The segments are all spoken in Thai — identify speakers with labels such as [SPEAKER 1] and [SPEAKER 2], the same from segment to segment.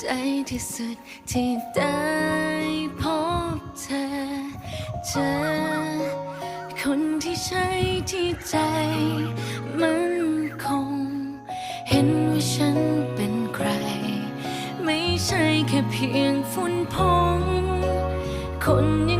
[SPEAKER 1] ใจที่สุดที่ได้พบเธอ เจอ คนที่ใช่ที่ใจมันคง เห็นว่าฉันเป็นใคร ไม่ใช่แค่เพียงฝุ่นผงคนยัง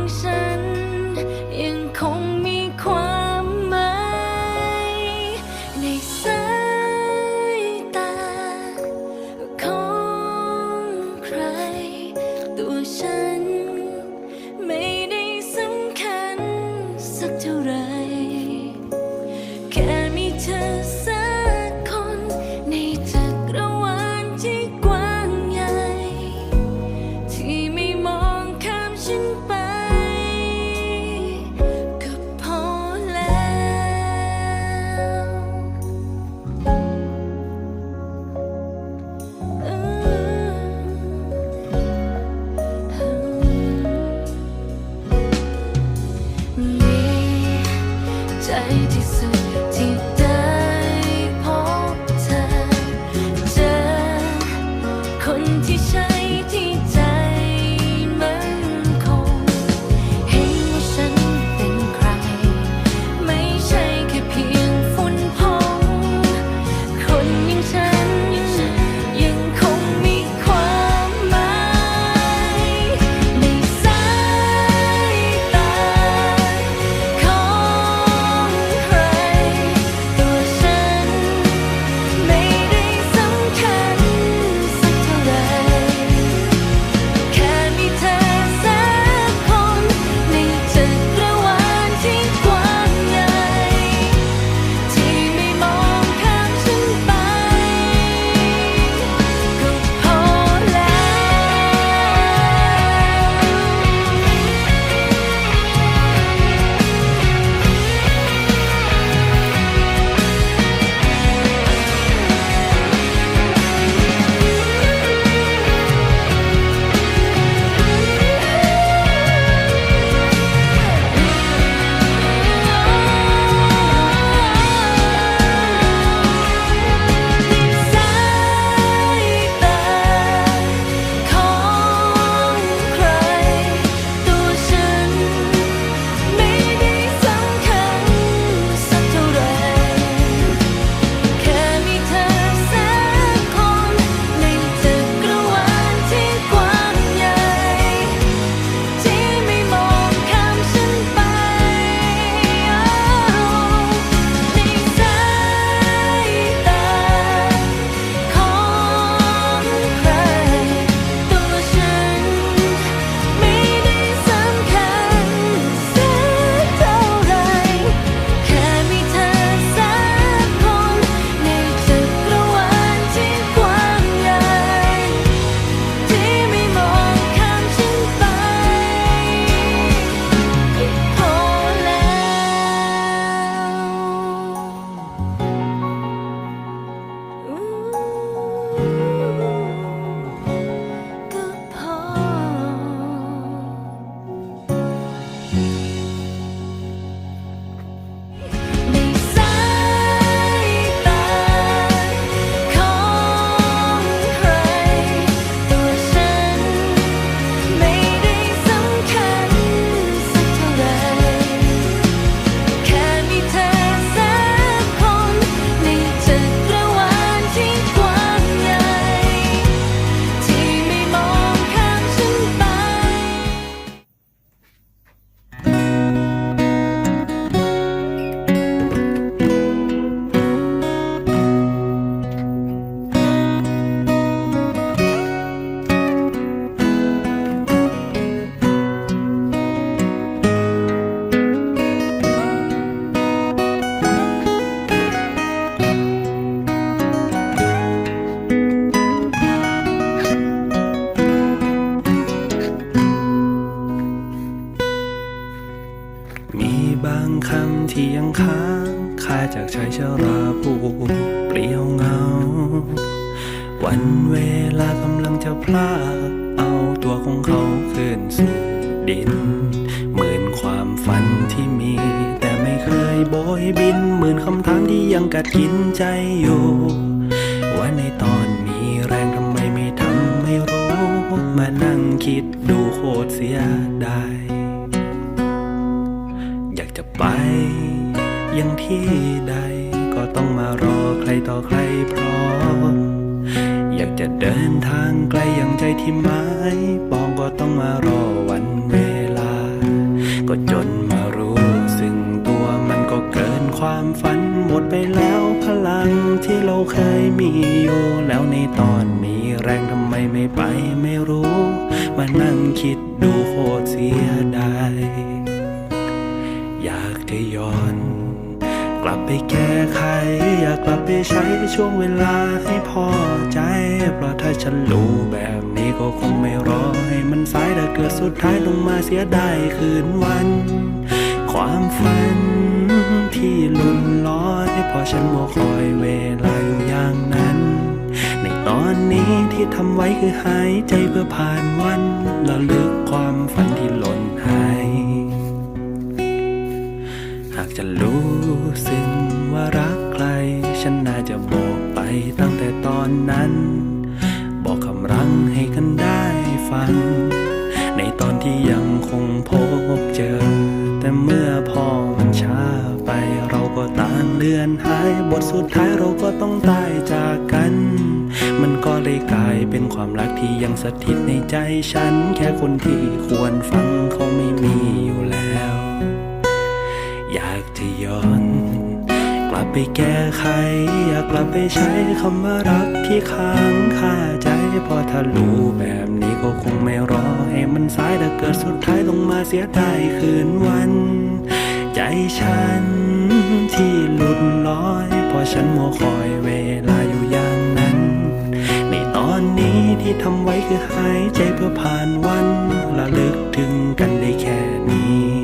[SPEAKER 2] โบยบินหมื่นคำถามที่ยังกัดกินใจอยู่ว่าในตอนมีแรงทำไมไม่ทำไม่รู้ มานั่งคิดดูโคตรเสียดายอยากจะไปยังที่ใด ก็ต้องมารอใครต่อใครพร้อม อยากจะเดินทางไกลอย่างใจที่หมายปองก็ต้องมารอวันเว ที่เราเคยมีอยู่ แล้วในตอนมีแรงทำไมไม่ไปไม่รู้ มานั่งคิดดูโคตรเสียดายอยากจะย้อน กลับไปแก้ไข อยากกลับไปใช้ช่วงเวลาให้พอใจ เพราะถ้าฉันรู้แบบนี้ก็คงไม่รอให้มันสายแต่เกิดสุดท้ายต้องมาเสียดายคืนวัน ความฝัน ที่ลุ่นลอยเพอฉันมัวคอยเวลาอยู่อย่างนั้น ในตอนนี้ที่ทำไว้คือหายใจเพื่อผ่านวันระลึกความฝันที่หล่นหาย หากจะรู้ซึ่งว่ารักใคร ฉันน่าจะบอกไปตั้งแต่ตอนนั้น บอกคำรังให้กันได้ฟัง ในตอนที่ยัง เลือนหายบทสุดท้ายเราก็ต้องตายจากกัน มันก็เลยกลายเป็นความรักที่ยังสถิตในใจฉัน แค่คนที่ควรฟังเขาไม่มีอยู่แล้ว อยากจะย้อน กลับไปแก้ไข อยากกลับไปใช้คำว่ารักที่ค้างคาใจพอถ้ารู้แบบนี้ก็คงไม่รอให้มันสายแต่เกิดสุดท้ายต้องมาเสียดายคืนวัน ใจฉัน ที่หลุดลอยเพอฉันมัวคอยเวลาอยู่อย่างนั้น ในตอนนี้ที่ทำไว้คือหายใจเพื่อผ่านวันระลึกถึงกันได้แค่นี้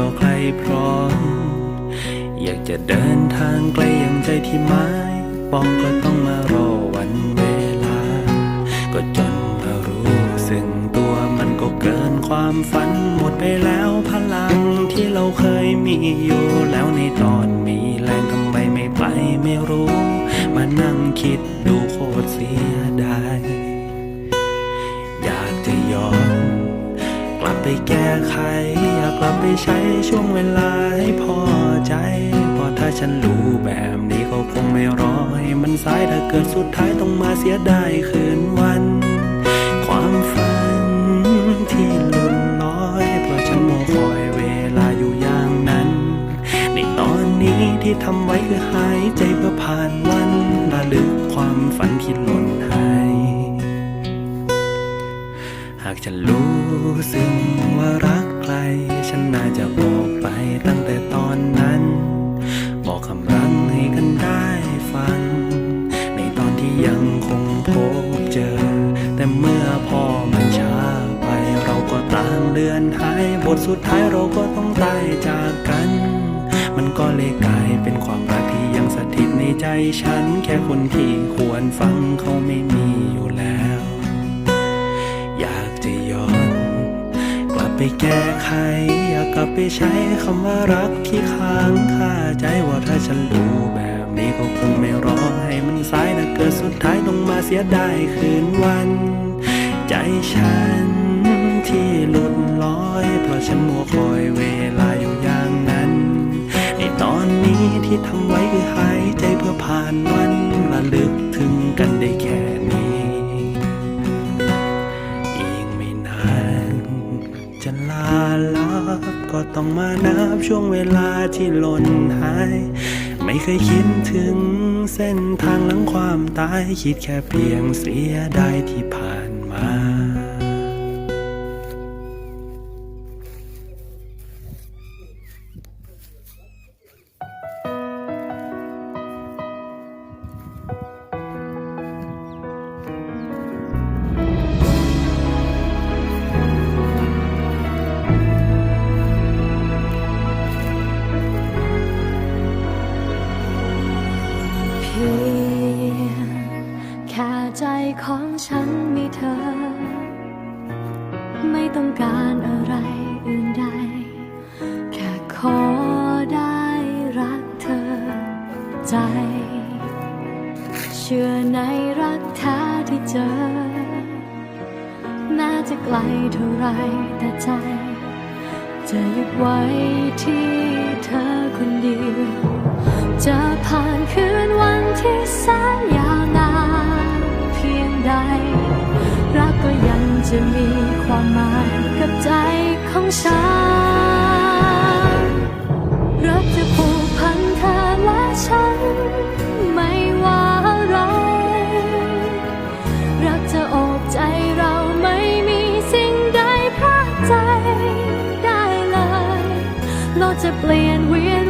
[SPEAKER 2] ต่อใครพร้อม อยากจะเดินทางไกลอย่างใจที่หมายปองก็ต้องมารอวันเวลา ก็จนมารู้ซึ่งตัวมันก็เกินความฝันหมดไปแล้วพลังที่เราเคยมีอยู่แล้วในตอนมีแรงทำไมไม่ไปไม่รู้ มานั่งคิดดูโคตรเสียดายอยากจะย้อนกลับไปแก้ไข กลับไปใช้ช่วงเวลาให้พอใจ เพราะถ้าฉันรู้แบบนี้ก็คงไม่รอให้มันสายถ้าเกิดสุดท้ายต้องมาเสียดายคืนวัน ความฝันที่หลุดลอย เพราะฉันมัวคอยเวลาอยู่อย่างนั้น ในตอนนี้ที่ทำไว้คือหายใจเพื่อผ่านวันระลึกความฝันที่หล่นหาย หากฉันรู้ ฟังเขาไม่มีอยู่แล้ว อยากจะย้อน กลับไปแก้ไข อยากกลับไปใช้คำว่ารักที่ค้างคาใจว่าถ้าฉันรู้แบบนี้ก็คงไม่รอให้มันสายแต่เกิดสุดท้ายต้องมาเสียดายคืนวัน ใจฉันที่หลุดลอย เพราะฉันมัวคอยเวลาอยู่อย่างนั้นในตอนนี้ที่ทำไว้คือหายใจเพื่อผ่านวันระลึก กันได้แค่นี้ อีกไม่นาน จะลาลับก็ต้องมานับช่วงเวลาที่หล่นหาย ไม่เคยคิดถึงเส้นทางหลังความตาย คิดแค่เพียงเสียดายที่ผ่า
[SPEAKER 3] นมา อได้รักเธอใจ เชื่อในรักแท้ที่เจอ น่าจะไกลเท่าไรแต่ใจ จะยึดไว้ที่เธอคนเดียว จะผ่านคืนวันที่แสนยาวนานเพียงใด รักก็ยังจะมีความหมายกับใจของฉัน to blend with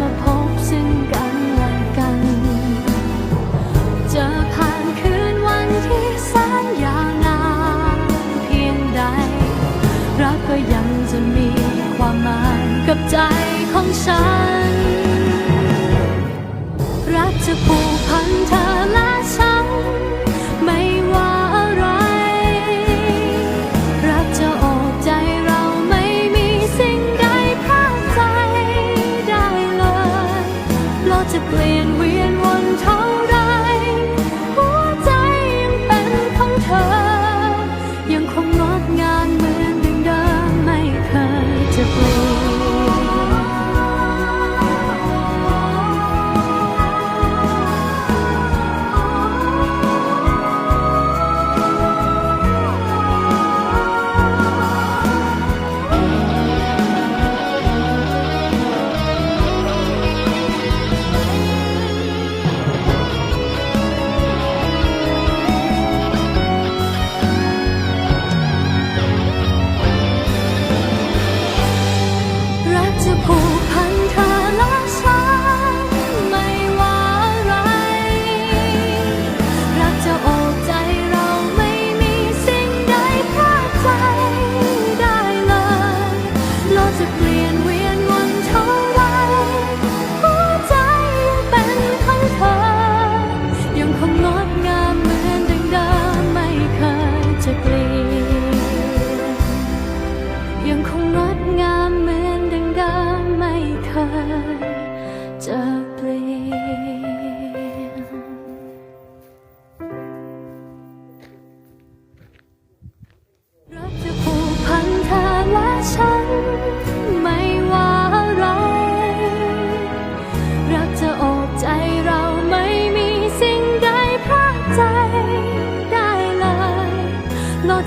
[SPEAKER 3] มาพบซึ่งกันและกัน จะผ่านคืนวันที่แสนยาวนานเพียงใด รักก็ยังจะมีความหมายกับใจของฉัน รักจะพูก Oh.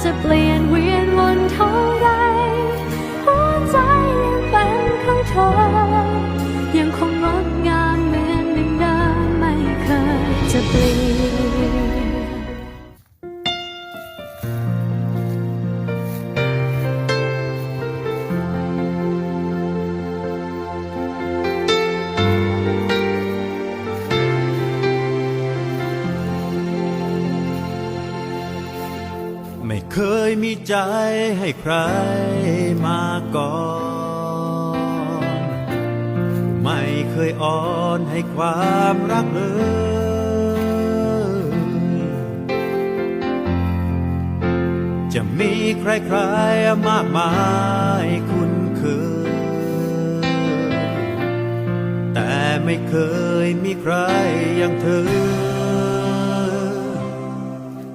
[SPEAKER 3] principally, and we in one told ให้ใครมาก่อน ไม่เคยอ่อนให้ความรักเลยจะมี
[SPEAKER 4] ใครใครมากมายคุณเคย แต่ไม่เคยมีใครอย่างเธอ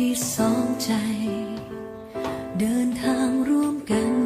[SPEAKER 4] ที่สองใจ เดินทาง
[SPEAKER 3] ร่วมกัน